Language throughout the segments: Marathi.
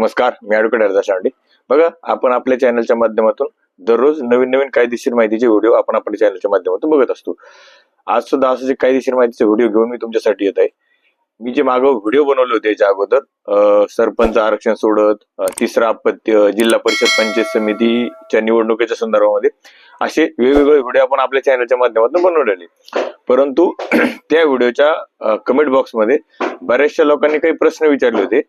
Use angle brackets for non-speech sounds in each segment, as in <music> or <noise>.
नमस्कार मी ॲडव्होकेट हरदास शांडे बघा आपण आपल्या चॅनलच्या माध्यमातून दररोज नवीन नवीन कायदेशीर माहितीचे व्हिडिओ आपण आपल्या चॅनलच्या माध्यमातून बघत असतो. आज सुद्धा असं जे कायदेशीर माहितीचे व्हिडिओ घेऊन मी तुमच्यासाठी येत आहे. मी जे मागं व्हिडिओ बनवले होते याच्या अगोदर सरपंच आरक्षण सोडत तिसरा अपत्य जिल्हा परिषद पंचायत समितीच्या निवडणुकीच्या संदर्भामध्ये असे वेगवेगळे व्हिडिओ आपण आपल्या चॅनलच्या माध्यमातून बनवलेले. परंतु <clears throat> त्या व्हिडिओच्या कमेंट बॉक्समध्ये बऱ्याचशा लोकांनी काही प्रश्न विचारले होते.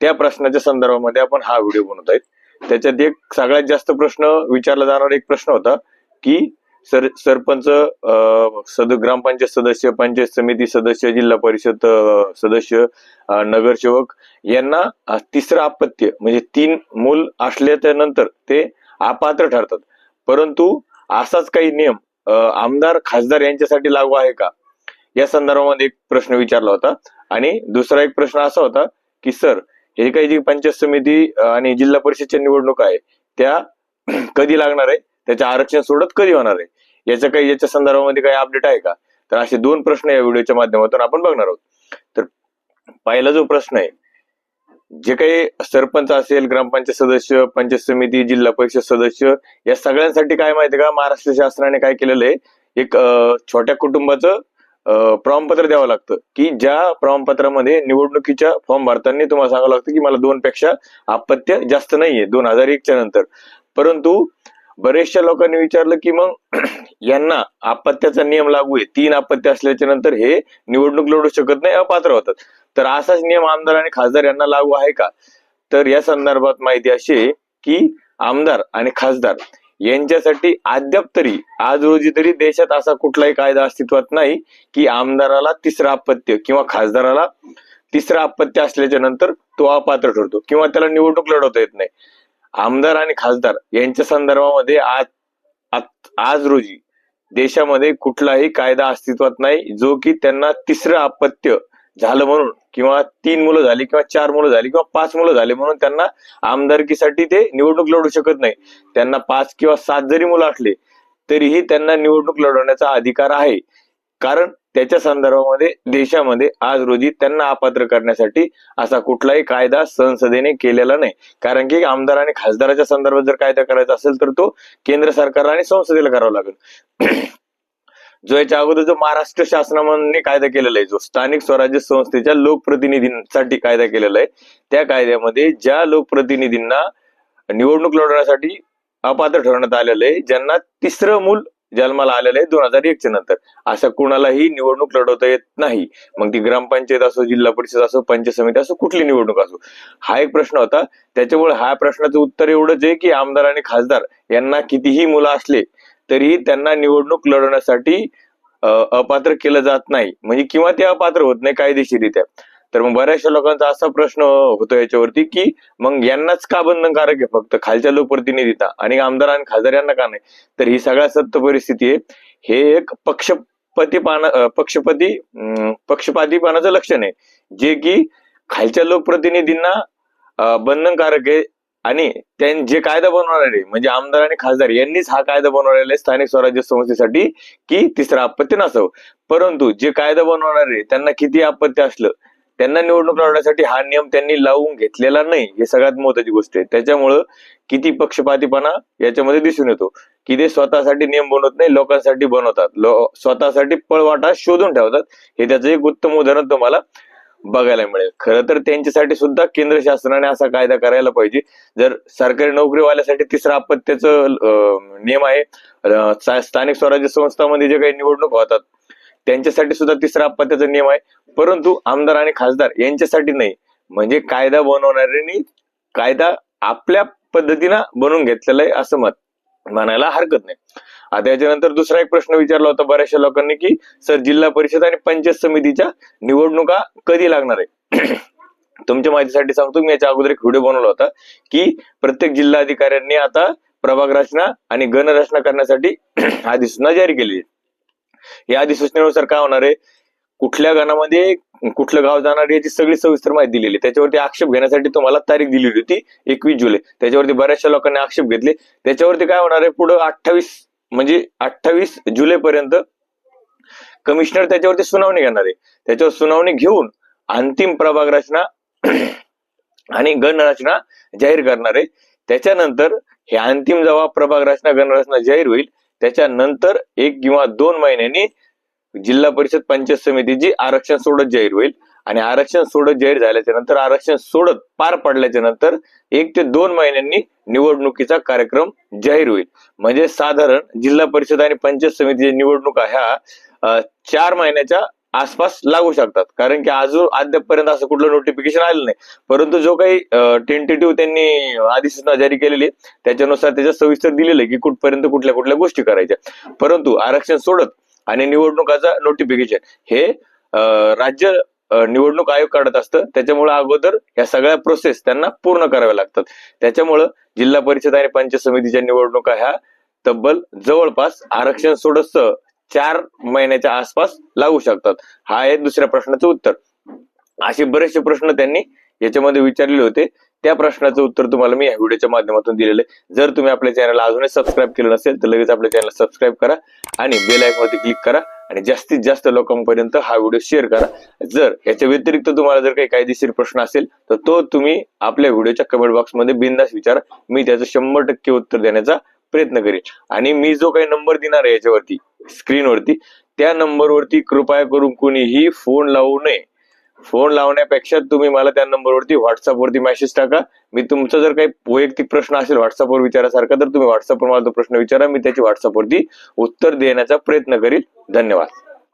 त्या प्रश्नाच्या संदर्भामध्ये आपण हा व्हिडिओ बनवत आहेत. त्याच्यात एक सगळ्यात जास्त प्रश्न विचारला जाणारा एक प्रश्न होता की सर सरपंच अं, सद ग्रामपंचायत सदस्य पंचायत समिती सदस्य जिल्हा परिषद सदस्य नगरसेवक यांना तिसरं अपत्य म्हणजे तीन मूल असल्याच्या नंतर ते अपात्र ठरतात. परंतु असाच काही नियम आमदार खासदार यांच्यासाठी लागू आहे का? या संदर्भामध्ये एक प्रश्न विचारला होता. आणि दुसरा एक प्रश्न असा होता की सर हे काही जी पंचायत समिती आणि जिल्हा परिषदच्या निवडणुका आहे त्या <clears throat> कधी लागणार आहे? त्याचं आरक्षण सोडत कधी होणार आहे? याचं काही याच्या संदर्भामध्ये काही अपडेट आहे का? तर असे दोन प्रश्न या व्हिडिओच्या माध्यमातून आपण बघणार आहोत. तर पहिला जो प्रश्न आहे जे काही सरपंच असेल ग्रामपंचायत सदस्य पंचायत समिती जिल्हा परिषद सदस्य या सगळ्यांसाठी काय माहिती का? महाराष्ट्र शासनाने काय केलेलं आहे? एक छोट्या कुटुंबाचं प्रमाणपत्र द्यावं लागतं. की ज्या प्रमाणपत्रामध्ये निवडणुकीच्या फॉर्म भरताना तुम्हाला सांगावं लागतं की मला दोन पेक्षा अपत्य जास्त नाहीये दोन हजार एकच्या नंतर. परंतु बरेचशा लोकांनी विचारलं की मग <clears throat> यांना अपत्याचा नियम लागू आहे. तीन अपत्य असल्याच्या नंतर हे निवडणूक लढू शकत नाही अपात्र होतात. तर असाच नियम आमदार आणि खासदार यांना लागू आहे का? तर या संदर्भात माहिती अशी आहे की आमदार आणि खासदार यांच्यासाठी अद्याप तरी आज रोजी तरी देशात असा कुठलाही कायदा अस्तित्वात नाही की आमदाराला तिसरं अपत्य किंवा खासदाराला तिसरं अपत्य असल्याच्या नंतर तो अपात्र ठरतो किंवा त्याला निवडणूक लढवता येत नाही. आमदार आणि खासदार यांच्या संदर्भामध्ये आज आज रोजी देशामध्ये कुठलाही कायदा अस्तित्वात नाही जो की त्यांना तिसरं अपत्य झालं म्हणून किंवा तीन मुलं झाली किंवा चार मुलं झाली किंवा पाच मुलं झाली म्हणून त्यांना आमदारकीसाठी ते निवडणूक लढू शकत नाही. त्यांना पाच किंवा सात जरी मुलं असले तरीही त्यांना निवडणूक लढवण्याचा अधिकार आहे. कारण त्याच्या संदर्भामध्ये देशामध्ये आज रोजी त्यांना अपात्र करण्यासाठी असा कुठलाही कायदा संसदेने केलेला नाही. कारण की आमदार आणि खासदाराच्या संदर्भात जर कायदा करायचा असेल तर तो केंद्र सरकारला आणि संसदेला करावा लागेल. जो याच्या अगोदर जो महाराष्ट्र शासनाने कायदा केलेला आहे जो स्थानिक स्वराज्य संस्थेच्या लोकप्रतिनिधींसाठी कायदा केलेला आहे त्या कायद्यामध्ये ज्या लोकप्रतिनिधींना निवडणूक लढवण्यासाठी अपात्र ठरवण्यात आलेलं आहे ज्यांना तिसरं मूल जन्माला आलेलं आहे दोन हजार एकच्या नंतर. अशा कुणालाही निवडणूक लढवता येत नाही. मग ती ग्रामपंचायत असो जिल्हा परिषद असो पंचायत समिती असो कुठली निवडणूक असो. हा एक प्रश्न होता. त्याच्यामुळे हा प्रश्नाचं उत्तर एवढंच आहे की आमदार आणि खासदार यांना कितीही मुलं असले तरीही त्यांना निवडणूक लढवण्यासाठी अपात्र केलं जात नाही. म्हणजे किंवा ते अपात्र होत नाही कायदेशीरित्या तर मग बऱ्याचशा लोकांचा असा प्रश्न होतो याच्यावरती की मग यांनाच का बंधनकारक आहे फक्त? खालच्या लोकप्रतिनिधीता आणि आमदार आणि खासदार यांना का नाही? तर ही सगळ्या सत्य परिस्थिती आहे. हे एक पक्षपतीपाना पक्षपती पक्षपातीपणाचं लक्षण आहे. जे की खालच्या लोकप्रतिनिधींना बंधनकारक आहे आणि त्यां जे कायदा बनवणारे म्हणजे आमदार आणि खासदार यांनीच हा कायदा बनवलेला आहे स्थानिक स्वराज्य संस्थेसाठी की तिसरा आपत्ती नसावं. परंतु जे कायदा बनवणारे त्यांना किती आपत्ती असलं त्यांना निवडणूक लढवण्यासाठी हा नियम त्यांनी लावून घेतलेला नाही हे सगळ्यात महत्वाची गोष्ट आहे. त्याच्यामुळं किती पक्षपातीपणा याच्यामध्ये दिसून येतो. की ते स्वतःसाठी नियम बनवत नाही लोकांसाठी बनवतात. लो स्वतःसाठी पळवाटा शोधून ठेवतात. हे त्याचं एक उत्तम उदाहरण तुम्हाला बघायला मिळेल. खरं तर त्यांच्यासाठी सुद्धा केंद्र शासनाने असा कायदा करायला पाहिजे. जर सरकारी नोकरीवाल्यासाठी तिसरा अपत्याचं नियम आहे स्थानिक स्वराज्य संस्थांमध्ये जे काही निवडणूक होतात त्यांच्यासाठी सुद्धा तिसरा अपत्याचा नियम आहे. परंतु आमदार आणि खासदार यांच्यासाठी नाही. म्हणजे कायदा बनवणाऱ्यांनी कायदा आपल्या पद्धतीनं बनवून घेतलेला आहे असं मत. म्हणायला हरकत नाही. आता याच्यानंतर दुसरा एक प्रश्न विचारला होता बऱ्याचशा लोकांनी की सर जिल्हा परिषद आणि पंचायत समितीच्या निवडणुका कधी लागणार आहे? <clears throat> तुमच्या माहितीसाठी सांगतो मी याच्या अगोदर एक व्हिडिओ बनवला होता की प्रत्येक जिल्हाधिकाऱ्यांनी आता प्रभाग रचना आणि गणरचना करण्यासाठी <clears throat> अधिसूचना जारी केली या अधिसूचनेनुसार काय होणार आहे? कुठल्या गणामध्ये कुठलं गाव जाणार याची सगळी सविस्तर माहिती दिलेली त्याच्यावरती आक्षेप घेण्यासाठी तुम्हाला तारीख दिलेली होती एकवीस जुलै. त्याच्यावरती बऱ्याचशा लोकांनी आक्षेप घेतले. त्याच्यावरती काय होणार आहे? पुढे अठ्ठावीस म्हणजे अठ्ठावीस जुलै पर्यंत कमिशनर त्याच्यावरती सुनावणी घेणार आहे. त्याच्यावर सुनावणी घेऊन अंतिम प्रभाग रचना <clears throat> आणि गणरचना जाहीर करणार आहे. त्याच्यानंतर हे अंतिम जेव्हा प्रभाग रचना गणरचना जाहीर होईल त्याच्यानंतर एक किंवा दोन महिन्यांनी जिल्हा परिषद पंचायत समितीची आरक्षण सोडत जाहीर होईल. आणि आरक्षण सोडत जाहीर झाल्याच्यानंतर आरक्षण सोडत पार पडल्याच्या नंतर एक ते दोन महिन्यांनी निवडणुकीचा कार्यक्रम जाहीर होईल. म्हणजे साधारण जिल्हा परिषद आणि पंचायत समितीच्या निवडणुका ह्या चार महिन्याच्या आसपास लागू शकतात. कारण की अजून अद्यापपर्यंत असं कुठलं नोटिफिकेशन आलं नाही. परंतु जो काही टेंटेटिव्ह त्यांनी अधिसूचना जारी केलेली त्याच्यानुसार त्याच्या सविस्तर दिलेलं आहे की कुठपर्यंत कुठल्या कुठल्या गोष्टी करायच्या. परंतु आरक्षण सोडत आणि निवडणुकाचा नोटिफिकेशन हे राज्य निवडणूक आयोग काढत असतं. त्याच्यामुळे अगोदर या सगळ्या प्रोसेस त्यांना पूर्ण कराव्या लागतात. त्याच्यामुळं जिल्हा परिषद आणि पंचायत समितीच्या निवडणुका ह्या तब्बल जवळपास आरक्षण सोडस चार महिन्याच्या आसपास लागू शकतात. हा आहे दुसऱ्या प्रश्नाचं उत्तर. असे बरेचसे प्रश्न त्यांनी याच्यामध्ये विचारलेले होते. त्या प्रश्नाचं उत्तर तुम्हाला मी या व्हिडिओच्या माध्यमातून दिलेलं आहे. जर तुम्ही आपल्या चॅनलला अजूनही सबस्क्राईब केलं नसेल तर लगेच आपल्या चॅनल सबस्क्राईब करा आणि बेल आयकॉनवरती क्लिक करा. आणि जास्तीत जास्त लोकांपर्यंत हा व्हिडिओ शेअर करा. जर याच्या व्यतिरिक्त तुम्हाला जर काही कायदेशीर प्रश्न असेल तर तो तुम्ही आपल्या व्हिडिओच्या कमेंट बॉक्समध्ये बिंदास विचारा. मी त्याचं शंभर टक्के उत्तर देण्याचा प्रयत्न करेन. आणि मी जो काही नंबर देणार आहे याच्यावरती स्क्रीनवरती त्या नंबरवरती कृपया करून कुणीही फोन लावू नये. फोन लावण्यापेक्षा तुम्ही मला त्या नंबरवरती व्हॉट्सअपवरती मेसेज टाका. मी तुमचा जर काही वैयक्तिक प्रश्न असेल व्हॉट्सअपवर विचारासारखा तर तुम्ही व्हॉट्सअपवर मला तो प्रश्न विचारा. मी त्याची व्हॉट्सअपवरती उत्तर देण्याचा प्रयत्न करील. धन्यवाद.